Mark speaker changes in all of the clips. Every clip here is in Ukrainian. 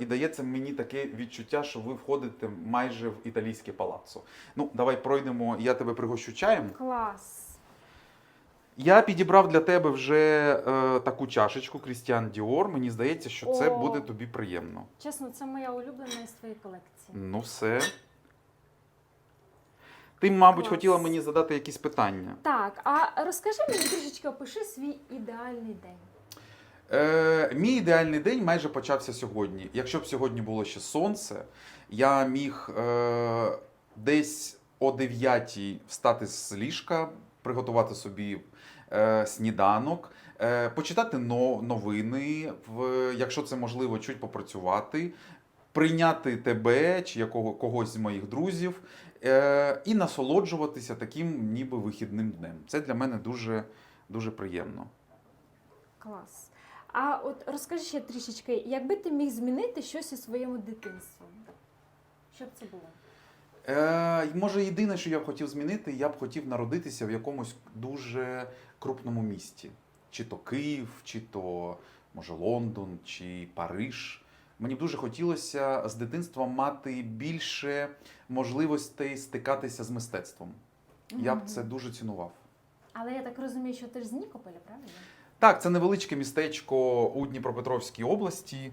Speaker 1: і дається мені таке відчуття, що ви входите майже в італійське палаццо. Ну, давай пройдемо, я тебе пригощу чаєм.
Speaker 2: Клас.
Speaker 1: Я підібрав для тебе вже е, таку чашечку Крістіан Діор. Мені здається, що це
Speaker 2: О.
Speaker 1: буде тобі приємно.
Speaker 2: Чесно, це моя улюблена із твоєї колекції.
Speaker 1: Ну, все. Ти, мабуть,
Speaker 2: Клас.
Speaker 1: хотіла мені задати якісь питання.
Speaker 2: Так, а розкажи мені трішечки, опиши свій ідеальний день.
Speaker 1: Е, мій ідеальний день майже почався сьогодні. Якщо б сьогодні було ще сонце, я міг е, десь о 9 встати з ліжка, приготувати собі е, сніданок, е, почитати но, новини, в, якщо це можливо, чуть попрацювати, прийняти тебе чи якого, когось з моїх друзів е, і насолоджуватися таким ніби вихідним днем. Це для мене дуже, дуже приємно.
Speaker 2: Клас. А от розкажи ще трішечки, якби ти міг змінити щось у своєму дитинстві? Що б це було?
Speaker 1: Е, може, єдине, що я б хотів змінити, я б хотів народитися в якомусь дуже крупному місті. Чи то Київ, чи то може Лондон, чи Париж. Мені б дуже хотілося з дитинства мати більше можливостей стикатися з мистецтвом. Я б це дуже цінував.
Speaker 2: Але я так розумію, що ти ж з Нікополя, правильно?
Speaker 1: Так, це невеличке містечко у Дніпропетровській області,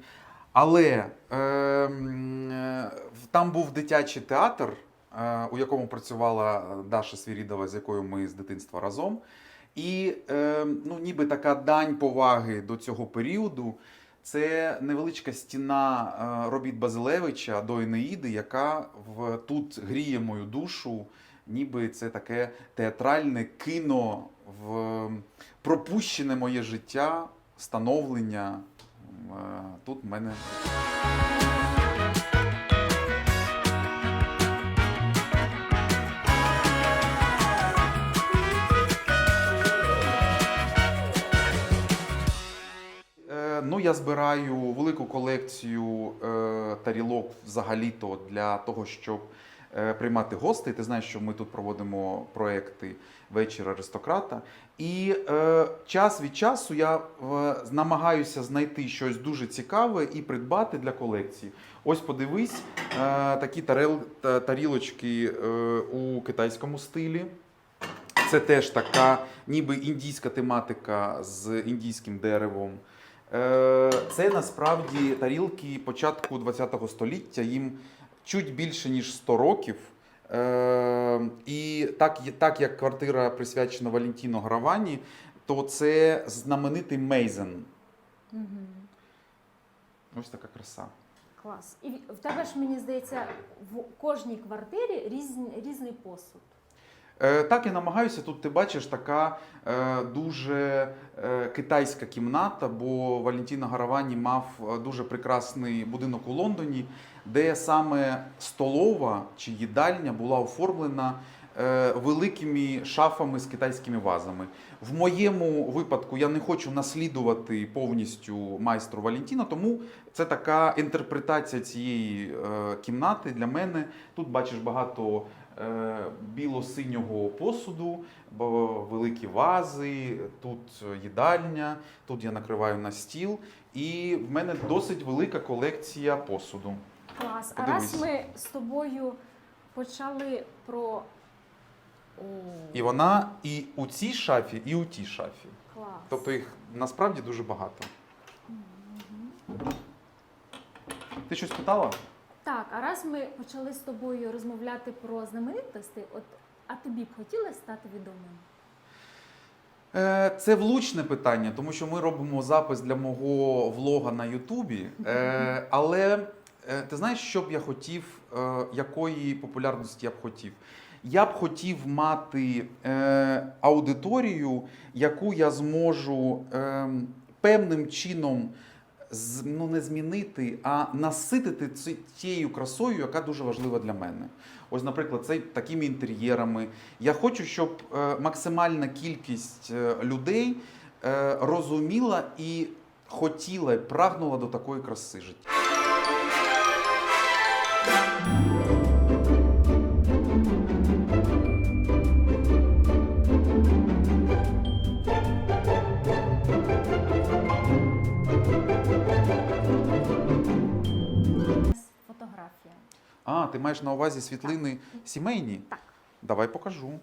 Speaker 1: але е, е, там був дитячий театр, е, у якому працювала Даша Свірідова, з якою ми з дитинства разом. І е, ну, ніби така дань поваги до цього періоду. Це невеличка стіна е, робіт Базилевича до Енеїди, яка в, тут гріє мою душу, ніби це таке театральне кіно в пропущене моє життя, становлення. Е, Тут в мене. Е, Ну, я збираю велику колекцію е, тарілок взагалі-то для того, щоб приймати гостей. Ти знаєш, що ми тут проводимо проекти вечір аристократа. І е, час від часу я е, намагаюся знайти щось дуже цікаве і придбати для колекції. Ось подивись, е, такі тарел, та- тарілочки е, у китайському стилі. Це теж така, ніби індійська тематика з індійським деревом. Е, Це насправді тарілки початку ХХ століття, їм чуть більше ніж 100 років. Е, І так, так як квартира присвячена Валентіно Гравані, то це знаменитий Мейзен.
Speaker 2: Угу.
Speaker 1: Ось така краса.
Speaker 2: Клас. І в тебе ж, мені здається, в кожній квартирі різний, різний посуд.
Speaker 1: Е, Так, я намагаюся. Тут ти бачиш така е, дуже е, китайська кімната, бо Валентіно Гаравані мав е, дуже прекрасний будинок у Лондоні, де саме столова чи їдальня була оформлена е, великими шафами з китайськими вазами. В моєму випадку я не хочу наслідувати повністю майстру Валентіна, тому це така інтерпретація цієї е, кімнати для мене. Тут бачиш багато е, біло-синього посуду, великі вази, тут їдальня, тут я накриваю на стіл. І в мене досить велика колекція посуду.
Speaker 2: Клас. А
Speaker 1: Подивись.
Speaker 2: раз ми з тобою почали про. О,
Speaker 1: І вона і у цій шафі, і у тій шафі.
Speaker 2: клас.
Speaker 1: Тобто їх насправді дуже багато. Ти щось питала?
Speaker 2: Так, а раз ми почали з тобою розмовляти про знаменитості, от а тобі б хотілося стати відомим?
Speaker 1: Е, Це влучне питання, тому що ми робимо запис для мого влога на Ютубі. Е, Але ти знаєш, що б я хотів, е, якої популярності я б хотів? Я б хотів мати е, аудиторію, яку я зможу е, певним чином з- ну, не змінити, а наситити тією красою, яка дуже важлива для мене. Ось, наприклад, це такими інтер'єрами. Я хочу, щоб е, максимальна кількість е, людей е, розуміла і хотіла, прагнула до такої краси життя. Фотографія. А, ти маєш на увазі світлини сімейні?
Speaker 2: Так.
Speaker 1: Давай покажу.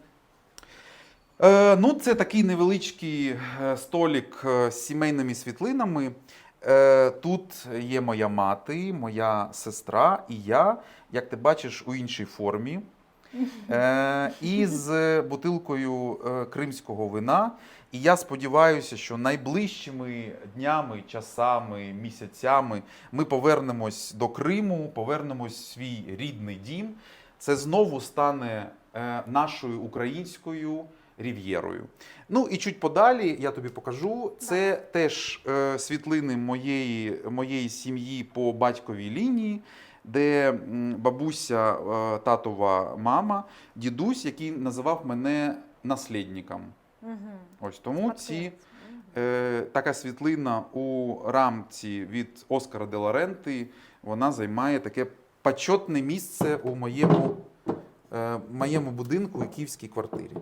Speaker 1: Е, Ну, це такий невеличкий е, столік е, з сімейними світлинами. Е, тут є моя мати, моя сестра і я, як ти бачиш, у іншій формі. Е, і з бутилкою е, кримського вина. І я сподіваюся, що найближчими днями, часами, місяцями ми повернемось до Криму, повернемось в свій рідний дім. Це знову стане нашою українською рів'єрою. Ну і чуть подалі я тобі покажу. Це теж е, світлини моєї, моєї сім'ї по батьковій лінії, де бабуся, е, татова мама, дідусь, який називав мене наслідником.
Speaker 2: Угу.
Speaker 1: Ось тому ці е, така світлина у рамці від Оскара де Лоренти, вона займає таке почетне місце у моєму, е, моєму будинку і київській квартирі.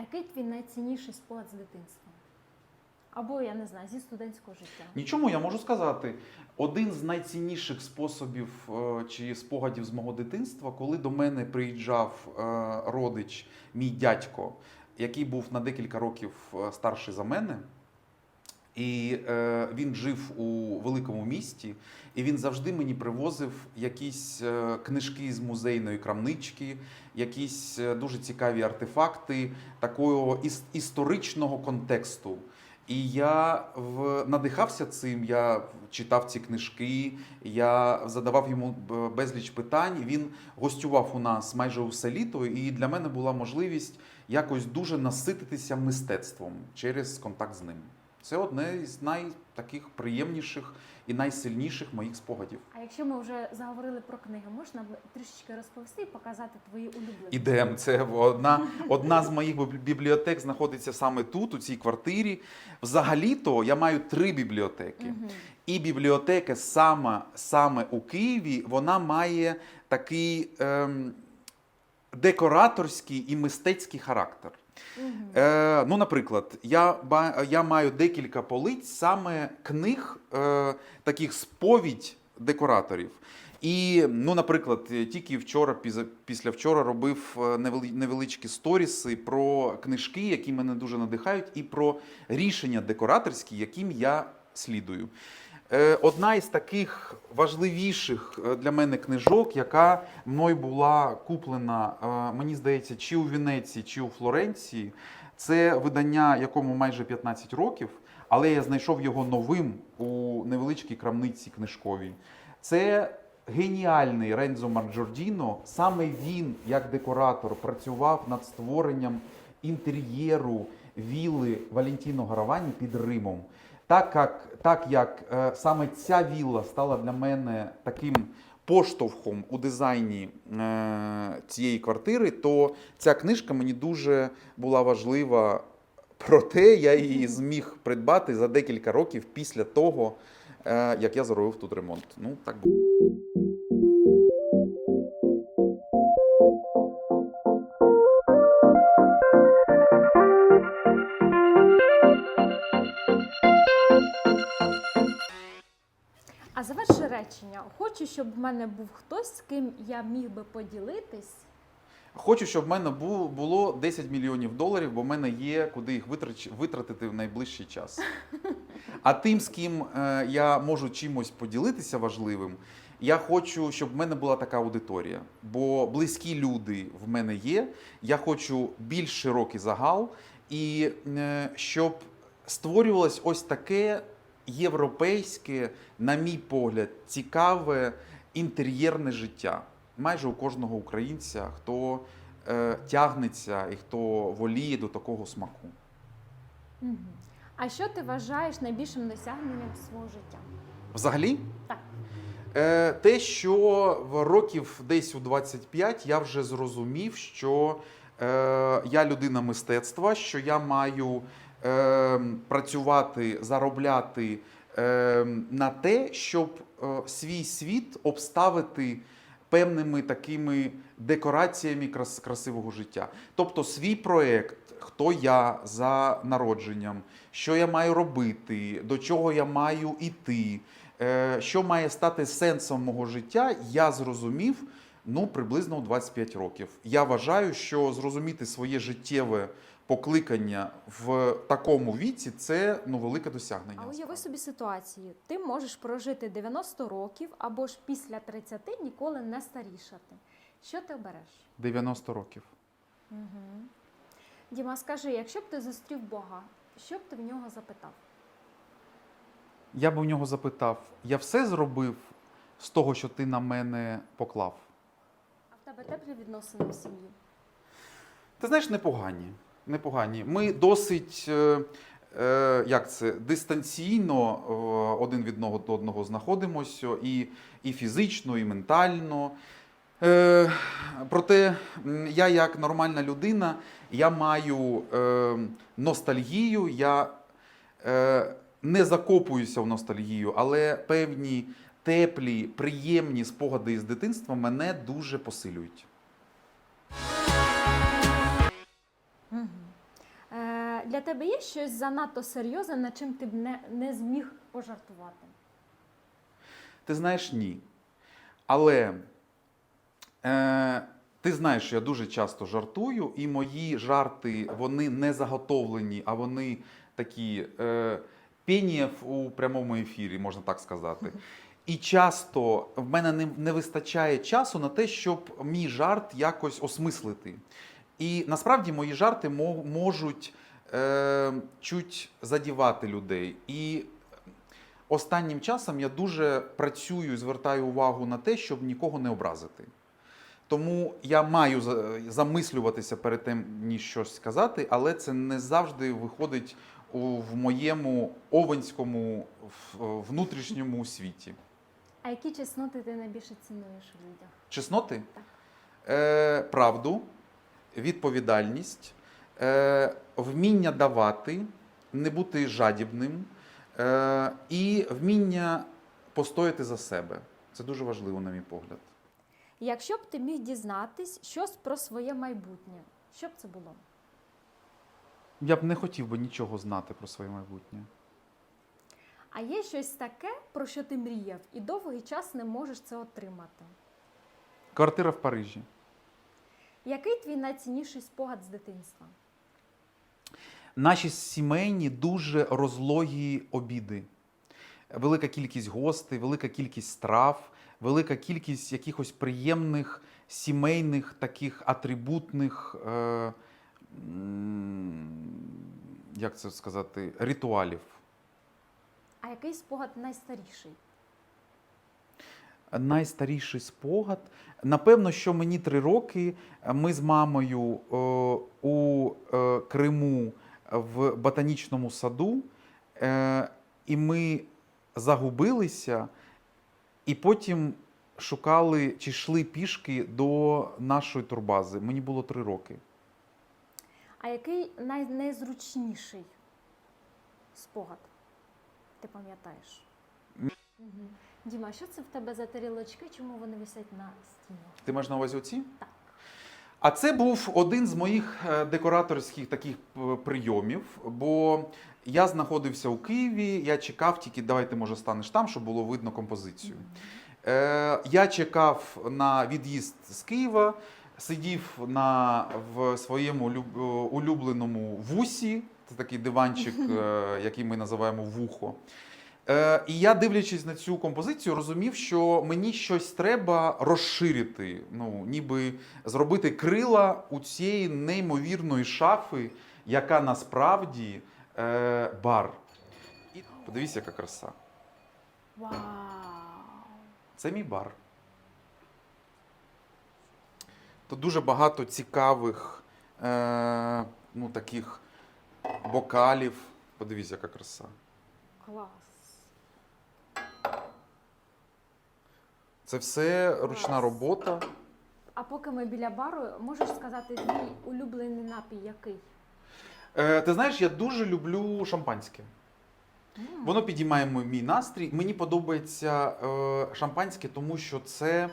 Speaker 2: А який твій найцінніший спогад з дитинства? Або, я не знаю, зі студентського життя.
Speaker 1: Нічому я можу сказати. Один з найцінніших способів е, чи спогадів з мого дитинства, коли до мене приїжджав е, родич, мій дядько, який був на декілька років е, старший за мене. І е, він жив у великому місті, і він завжди мені привозив якісь е, книжки з музейної крамнички, якісь е, дуже цікаві артефакти такого іс- історичного контексту. І я в... надихався цим, я читав ці книжки, я задавав йому безліч питань. Він гостював у нас майже усе літо, і для мене була можливість якось дуже насититися мистецтвом через контакт з ним. Це одне із найтаких приємніших і найсильніших моїх спогадів.
Speaker 2: А якщо ми вже заговорили про книги, можна трішечки розповісти і показати твої улюблені?
Speaker 1: Ідем, це одна, одна з моїх бібліотек знаходиться саме тут, у цій квартирі. Взагалі-то я маю три бібліотеки.
Speaker 2: Мгм.
Speaker 1: І бібліотека саме, саме у Києві вона має такий ем, декораторський і мистецький характер. Е, ну, наприклад, я, я маю декілька полиць саме книг, е, таких сповідь декораторів. І, ну, наприклад, тільки вчора, після вчора робив е, невеличкі сторіси про книжки, які мене дуже надихають, і про рішення декораторські, яким я слідую. Е, Одна із таких важливіших е, для мене книжок, яка мною була куплена, е, мені здається, чи у Венеції, чи у Флоренції, це видання, якому майже 15 років, але я знайшов його новим у невеличкій крамниці книжковій. Це геніальний Рензо Марджордіно. Саме він, як декоратор, працював над створенням інтер'єру вілли Валентіно Гаравані під Римом. Так як, так як е, саме ця вілла стала для мене таким поштовхом у дизайні е, цієї квартири, то ця книжка мені дуже була важлива. Проте я її зміг придбати за декілька років після того, е, як я заробив тут ремонт. Ну, так було.
Speaker 2: Речення. Хочу, щоб в мене був хтось, з ким я міг би поділитись.
Speaker 1: Хочу, щоб в мене було 10 мільйонів доларів, бо в мене є куди їх витратити в найближчий час. А тим, з ким е, я можу чимось поділитися важливим, я хочу, щоб в мене була така аудиторія. Бо близькі люди в мене є. Я хочу більш широкий загал, і е, щоб створювалось ось таке європейське, на мій погляд, цікаве інтер'єрне життя. Майже у кожного українця, хто е, тягнеться і хто воліє до такого смаку.
Speaker 2: А що ти вважаєш найбільшим досягненням свого життя?
Speaker 1: Взагалі,
Speaker 2: Так.
Speaker 1: Е, те, що в років десь у 25 я вже зрозумів, що е, я людина мистецтва, що я маю е, працювати, заробляти е, на те, щоб е, свій світ обставити певними такими декораціями крас, красивого життя. Тобто свій проект, хто я за народженням, що я маю робити, до чого я маю іти. Е, що має стати сенсом мого життя, я зрозумів Ну, приблизно у 25 років. Я вважаю, що зрозуміти своє життєве покликання в такому віці це ну, велике досягнення.
Speaker 2: А уяви собі ситуацію. Ти можеш прожити 90 років або ж після 30 ніколи не старішати. Що ти обереш?
Speaker 1: 90 років.
Speaker 2: Угу. Діма, скажи, якщо б ти зустрів Бога, що б ти в нього запитав?
Speaker 1: Я б у нього запитав: я все зробив з того, що ти на мене поклав.
Speaker 2: А в тебе теплі відносини в сім'ї?
Speaker 1: Ти знаєш, непогані. Непогані. Ми досить е, е, як це, дистанційно е, один від одного знаходимося і, і фізично, і ментально. Проте я, як нормальна людина, я маю ностальгію, я не закопуюся в ностальгію, але певні теплі, приємні спогади із дитинства мене дуже посилюють.
Speaker 2: Для тебе є щось занадто серйозне, над чим ти б не, не зміг пожартувати?
Speaker 1: Ти знаєш, ні. Але е, ти знаєш, що я дуже часто жартую, і мої жарти вони не заготовлені, а вони такі е, пенієв у прямому ефірі, можна так сказати. І часто в мене не, не вистачає часу на те, щоб мій жарт якось осмислити. І насправді мої жарти можуть е, чуть задівати людей. І останнім часом я дуже працюю і звертаю увагу на те, щоб нікого не образити. Тому я маю замислюватися перед тим, ніж щось сказати, але це не завжди виходить у, в моєму овенському в- внутрішньому світі.
Speaker 2: А які чесноти ти найбільше цінуєш у людях?
Speaker 1: Чесноти?
Speaker 2: Так.
Speaker 1: Е, правду, відповідальність, е, вміння давати, не бути жадібним е, і вміння постояти за себе. Це дуже важливо, на мій погляд.
Speaker 2: Якщо б ти міг дізнатись щось про своє майбутнє, що б це було?
Speaker 1: Я б не хотів би нічого знати про своє майбутнє.
Speaker 2: А є щось таке, про що ти мріяв, і довгий час не можеш це отримати.
Speaker 1: Квартира в Парижі.
Speaker 2: Який твій найцінніший спогад з дитинства?
Speaker 1: Наші сімейні дуже розлогі обіди. Велика кількість гостей, велика кількість страв, велика кількість якихось приємних сімейних таких атрибутних, е, як це сказати, ритуалів.
Speaker 2: А який спогад найстаріший?
Speaker 1: Найстаріший спогад. Напевно, що мені три роки. Ми з мамою е, у е, Криму в ботанічному саду, е, і ми загубилися, і потім шукали чи йшли пішки до нашої турбази. Мені було три роки.
Speaker 2: А який най- найнезручніший спогад? Ти пам'ятаєш? Угу. Діма, що це в тебе за тарілочки? Чому вони висять на стіні?
Speaker 1: Ти маєш на увазі оці?
Speaker 2: Так.
Speaker 1: А це був один з моїх е, декораторських таких е, прийомів, бо я знаходився у Києві, я чекав тільки, давайте, може, станеш там, щоб було видно композицію. Е, я чекав на від'їзд з Києва, сидів на, в своєму улюбленому вусі, це такий диванчик, який ми називаємо вухо. Е, і я, дивлячись на цю композицію, розумів, що мені щось треба розширити, ну, ніби зробити крила у цієї неймовірної шафи, яка насправді е, бар. Подивіться, яка краса.
Speaker 2: Вау!
Speaker 1: Це мій бар. Тут дуже багато цікавих е, ну, таких бокалів. Подивіться, яка краса.
Speaker 2: Клас!
Speaker 1: Це все ручна робота.
Speaker 2: А поки ми біля бару, можеш сказати твій улюблений напій який?
Speaker 1: Е, ти знаєш, я дуже люблю шампанське.
Speaker 2: М.
Speaker 1: Воно підіймає мій- мій настрій. Мені подобається е, шампанське, тому що це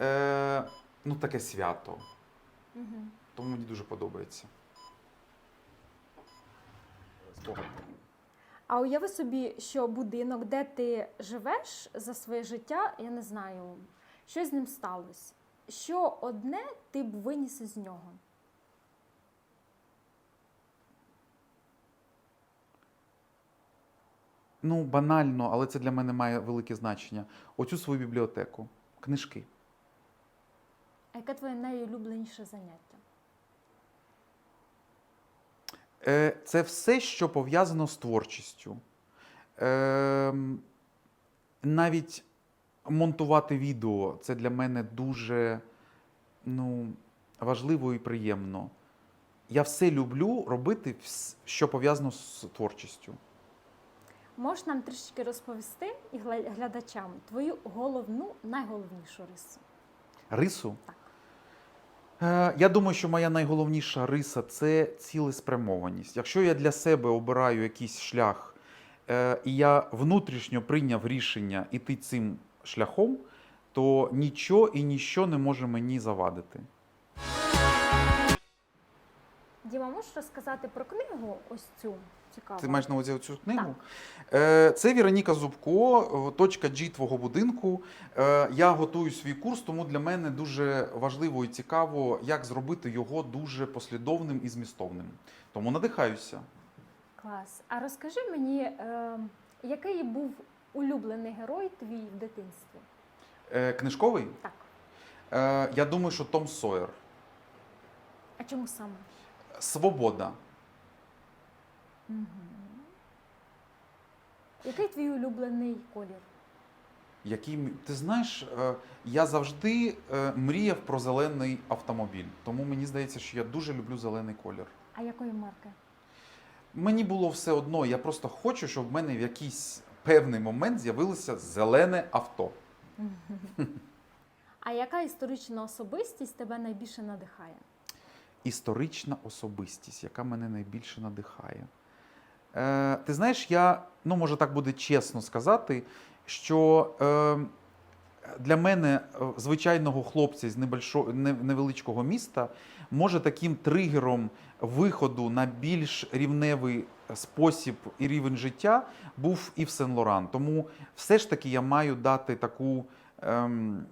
Speaker 1: е, ну, таке свято.
Speaker 2: Мгм.
Speaker 1: Тому мені дуже подобається. Спогад.
Speaker 2: А уяви собі, що будинок, де ти живеш за своє життя, я не знаю, щось з ним сталося. що одне ти б виніс із нього?
Speaker 1: Ну, банально, але це для мене має велике значення. Оцю свою бібліотеку, книжки.
Speaker 2: А яке твоє найулюбленіше заняття?
Speaker 1: Е, Це все, що пов'язано з творчістю. Е, навіть монтувати відео це для мене дуже ну, важливо і приємно. Я все люблю робити, що пов'язано з творчістю.
Speaker 2: Можеш нам трішки розповісти і глядачам твою головну, найголовнішу рису?
Speaker 1: Рису.
Speaker 2: Так.
Speaker 1: Е, Я думаю, що моя найголовніша риса це цілеспрямованість. Якщо я для себе обираю якийсь шлях, е, і я внутрішньо прийняв рішення іти цим шляхом, то нічого і ніщо не може мені завадити.
Speaker 2: Діма, можеш розказати про книгу ось цю цікаву?
Speaker 1: Ти маєш на увазі цю книгу? Е, Це Віроніка Зубко, е, точка G твого будинку. Е, Я готую свій курс, тому для мене дуже важливо і цікаво, як зробити його дуже послідовним і змістовним. Тому надихаюся.
Speaker 2: Клас. А розкажи мені, який був улюблений герой твій в дитинстві?
Speaker 1: Книжковий?
Speaker 2: Так.
Speaker 1: Я думаю, що Том Сойер.
Speaker 2: А чому саме?
Speaker 1: Свобода.
Speaker 2: Угу. Який твій улюблений колір?
Speaker 1: Який ти знаєш, е, я завжди е, мріяв про зелений автомобіль. Тому мені здається, що я дуже люблю зелений колір.
Speaker 2: А якої марки?
Speaker 1: Мені було все одно. Я просто хочу, щоб в мене в якийсь певний момент з'явилося зелене авто.
Speaker 2: А яка історична особистість тебе найбільше надихає?
Speaker 1: Історична особистість, яка мене найбільше надихає. Е, ти знаєш, я, ну може так буде чесно сказати, що е, для мене, е, звичайного хлопця з небольшо- не- невеличкого міста, може таким тригером виходу на більш рівневий спосіб і рівень життя був і в Сен-Лоран. Тому все ж таки я маю дати таку ем,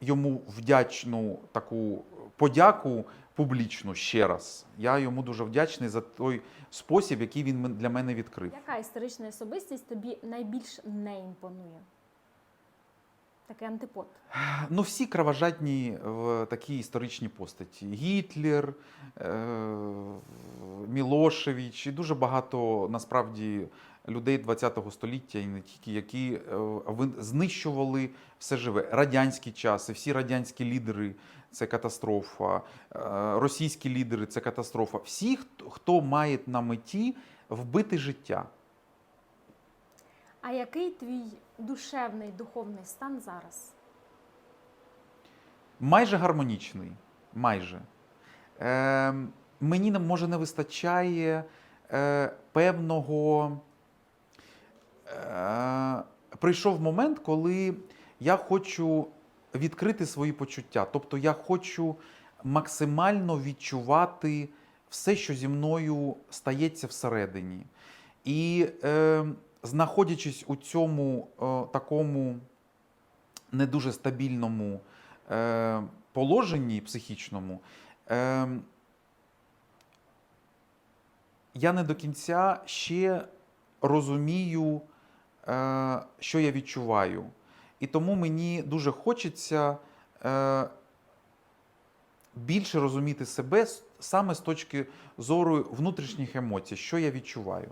Speaker 1: йому вдячну таку подяку публічну ще раз. Я йому дуже вдячний за той спосіб, який він для мене відкрив.
Speaker 2: Яка історична особистість тобі найбільш не імпонує? Такий антипод.
Speaker 1: Ну, всі кровожадні в такій історичній постаті. Гітлер, е, Мілошевич і дуже багато насправді людей ХХ століття, і не тільки, які е, знищували все живе. Радянські часи, всі радянські лідери це катастрофа, е, російські лідери це катастрофа. Всі, хто- хто має на меті вбити життя.
Speaker 2: А який твій душевний духовний стан зараз?
Speaker 1: Майже гармонічний. Майже. Е, мені може не вистачає е, певного. Е, прийшов момент, коли я хочу відкрити свої почуття. Тобто я хочу максимально відчувати все, що зі мною стається всередині. І е, знаходячись у цьому е, такому не дуже стабільному е, положенні психічному, е, я не до кінця ще розумію, е, що я відчуваю. І тому мені дуже хочеться е, більше розуміти себе саме з точки зору внутрішніх емоцій, що я відчуваю.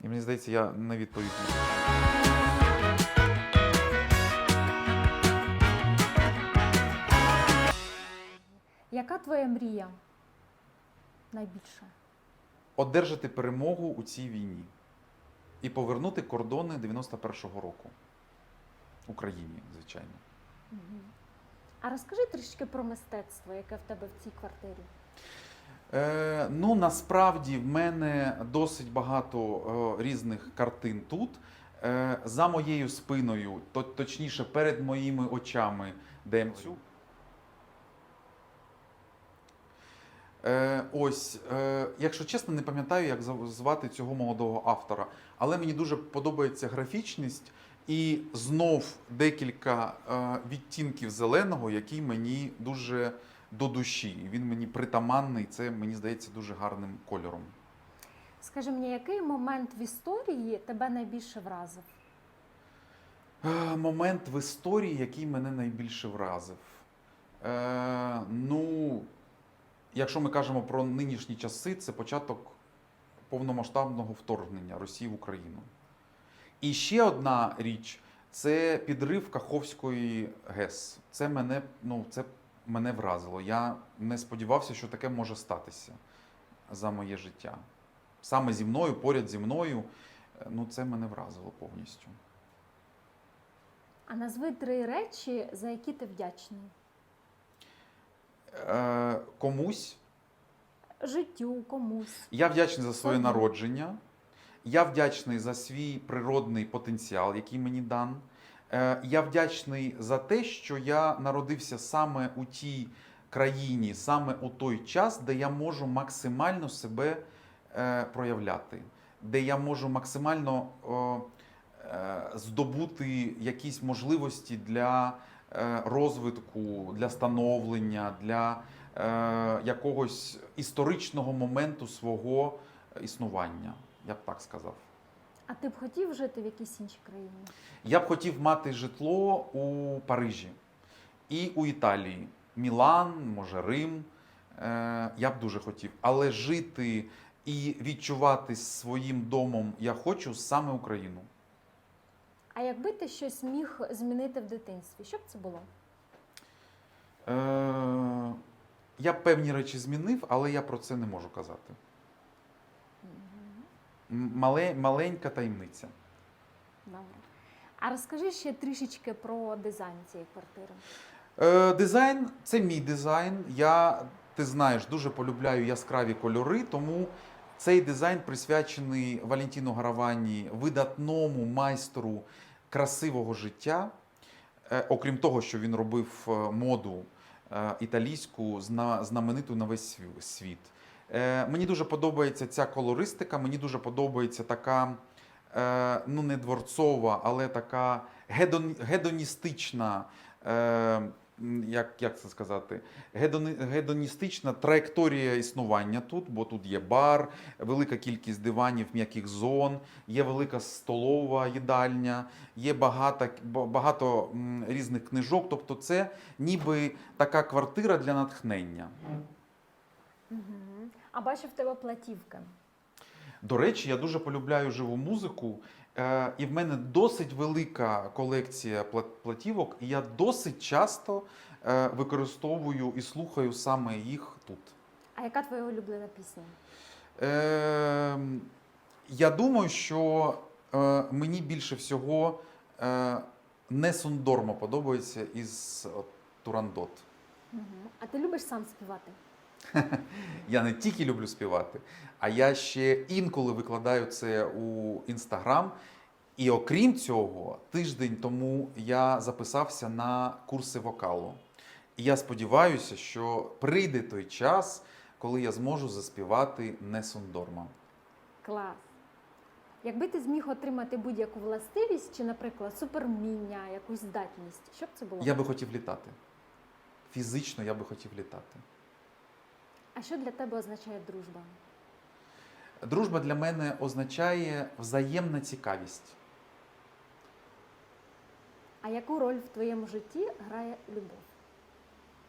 Speaker 1: І мені здається, я не відповів.
Speaker 2: Яка твоя мрія найбільша?
Speaker 1: одержати перемогу у цій війні і повернути кордони 91-го року Україні, звичайно.
Speaker 2: А розкажи трішки про мистецтво, яке в тебе в цій квартирі.
Speaker 1: Е, ну насправді в мене досить багато е, різних картин тут. Е, за моєю спиною, то, точніше, перед моїми очами, де цю. Е, ось, е, якщо чесно, не пам'ятаю, як звати цього молодого автора, але мені дуже подобається графічність І знов декілька е, відтінків зеленого, який мені дуже до душі. Він мені притаманний, це мені здається дуже гарним кольором.
Speaker 2: Скажи мені, який момент в історії тебе найбільше вразив?
Speaker 1: Е, Момент в історії, який мене найбільше вразив. Е, ну, якщо ми кажемо про нинішні часи, це початок повномасштабного вторгнення Росії в Україну. І ще одна річ це підрив Каховської ГЕС. Це мене, ну, це мене вразило. Я не сподівався, що таке може статися за моє життя. Саме зі мною, поряд зі мною, е, ну, це мене вразило повністю.
Speaker 2: А назви три речі, за які ти вдячний.
Speaker 1: Е, комусь.
Speaker 2: Життю, комусь.
Speaker 1: Я вдячний за своє
Speaker 2: Собі.
Speaker 1: народження. Я вдячний за свій природний потенціал, який мені дан. Е, Я вдячний за те, що я народився саме у тій країні, саме у той час, де я можу максимально себе е, проявляти, де я можу максимально е, здобути якісь можливості для розвитку, для становлення, для якогось історичного моменту свого існування. Я б так сказав.
Speaker 2: А ти б хотів жити в якійсь іншій країні?
Speaker 1: Я б хотів мати житло у Парижі і у Італії. Мілан, може Рим. Е, Я б дуже хотів. Але жити і відчувати своїм домом я хочу саме Україну.
Speaker 2: А якби ти щось міг змінити в дитинстві, що б це було?
Speaker 1: Е, Я б певні речі змінив, але я про це не можу казати. Мале, маленька таємниця.
Speaker 2: Добре. А розкажи ще трішечки про дизайн цієї квартири.
Speaker 1: Е, дизайн це мій дизайн. Я, ти знаєш, дуже полюбляю яскраві кольори, тому цей дизайн присвячений Валентіну Гаравані, видатному майстру красивого життя. Е, окрім того, що він робив е, моду е, італійську, зна, знамениту на весь світ. Е, мені дуже подобається ця колористика, мені дуже подобається така, е, ну не дворцова, але така гедон, гедоністична. Е, як, як це сказати, гедоністична траєкторія існування тут, бо тут є бар, велика кількість диванів, м'яких зон, є велика столова їдальня, є багато, багато різних книжок. Тобто, це ніби така квартира для натхнення.
Speaker 2: Угу. А бачу в тебе платівки.
Speaker 1: До речі, я дуже полюбляю живу музику, е, і в мене досить велика колекція платівок, і я досить часто е, використовую і слухаю саме їх тут.
Speaker 2: А яка твоя улюблена пісня?
Speaker 1: Е, я думаю, що е, мені більше всього е, не Сундормо подобається із от, Турандот.
Speaker 2: Угу. А ти любиш сам співати?
Speaker 1: Я не тільки люблю співати, а я ще інколи викладаю це у інстаграм. І окрім цього, тиждень тому я записався на курси вокалу. І я сподіваюся, що прийде той час, коли я зможу заспівати не Сундорма.
Speaker 2: Клас. Якби ти зміг отримати будь-яку властивість, чи, наприклад, супервміння, якусь здатність, що б це було?
Speaker 1: Я би хотів літати. Фізично я би хотів літати.
Speaker 2: А що для тебе означає дружба?
Speaker 1: Дружба для мене означає взаємна цікавість.
Speaker 2: А яку роль в твоєму житті грає любов?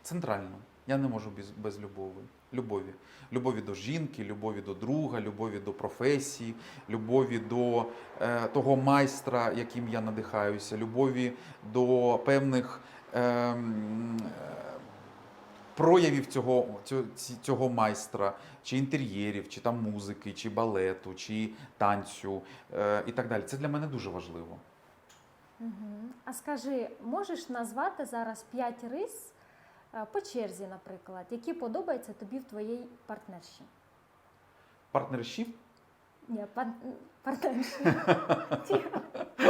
Speaker 1: Центрально. Я не можу без, без любові. Любові. Любові до жінки, любові до друга, любові до професії, любові до е, того майстра, яким я надихаюся, любові до певних е, е, проявів цього, цього, цього майстра, чи інтер'єрів, чи там музики, чи балету, чи танцю е, і так далі. Це для мене дуже важливо.
Speaker 2: Угу. А скажи, можеш назвати зараз п'ять рис е, по черзі, наприклад, які подобаються тобі в твоїй партнерші?
Speaker 1: Партнершіп
Speaker 2: Ні, пар... партнерші.